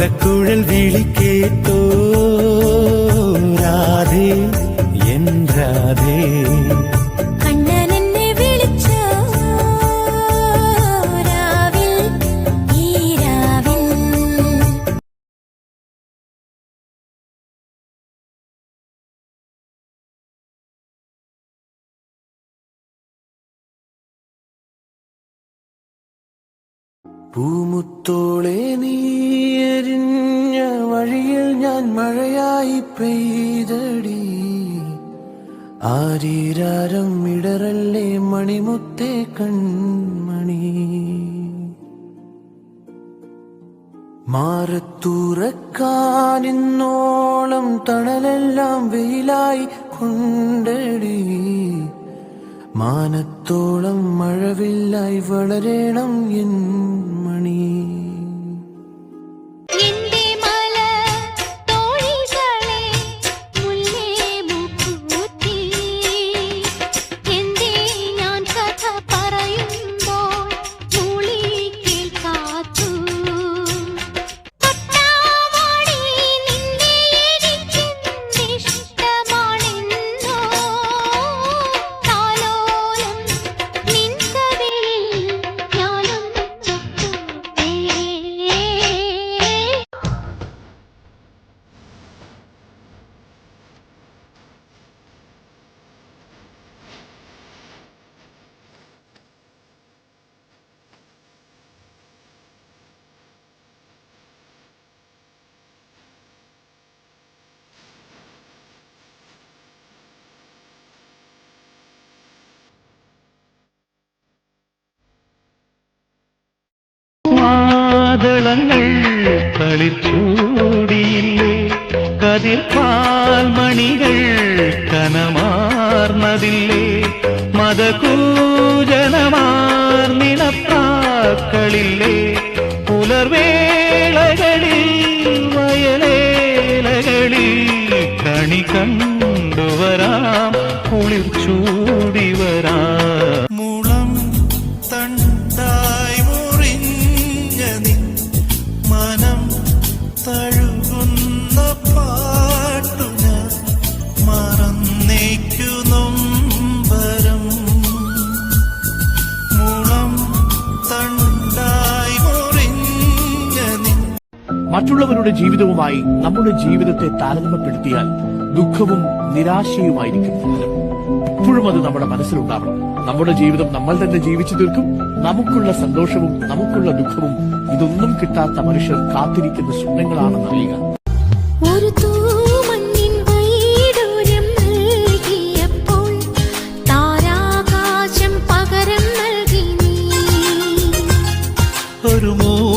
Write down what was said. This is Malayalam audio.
கோலக்குழல் விழிக்கேட்டோ പൂമുത്തോളെ നീയരിഞ്ഞ വഴിയിൽ ഞാൻ മഴയായി പെയ്തടി. ആരീരാരം ഇടറല്ലേ മണിമുത്തേ കൺമണി. മാറത്തൂറക്കാനിന്നോളം തണലെല്ലാം വെയിലായി കൊണ്ടടി. മാനത്തോളം മഴവില്ലായി വളരേണം എൻ മണി. മാതളങ്ങൾ കളിച്ചൂടിയില്ലേ കതിർപ്പാൽ മണികൾ കനമാർന്നതില്ലേ? മതകൂജനമാർന്നിണപ്പാക്കളില്ലേ പുലർവേളകളിൽ വയലേലകളിൽ കണി കണ്ടുവരാം കുളിർച്ചൂടി വരാം. മറ്റുള്ളവരുടെ ജീവിതവുമായി നമ്മുടെ ജീവിതത്തെ താരതമ്യപ്പെടുത്തിയാൽ ദുഃഖവും നിരാശയുമായിരിക്കും ഫലം. എപ്പോഴും അത് നമ്മുടെ മനസ്സിലുണ്ടാവണം. നമ്മുടെ ജീവിതം നമ്മൾ തന്നെ ജീവിച്ചു തീർക്കും. നമുക്കുള്ള സന്തോഷവും നമുക്കുള്ള ദുഃഖവും ഇതൊന്നും കിട്ടാത്ത മനുഷ്യർ കാത്തിരിക്കുന്ന സ്വപ്നങ്ങളാണെന്ന് അറിയുക. ഒരു ഒരു മോ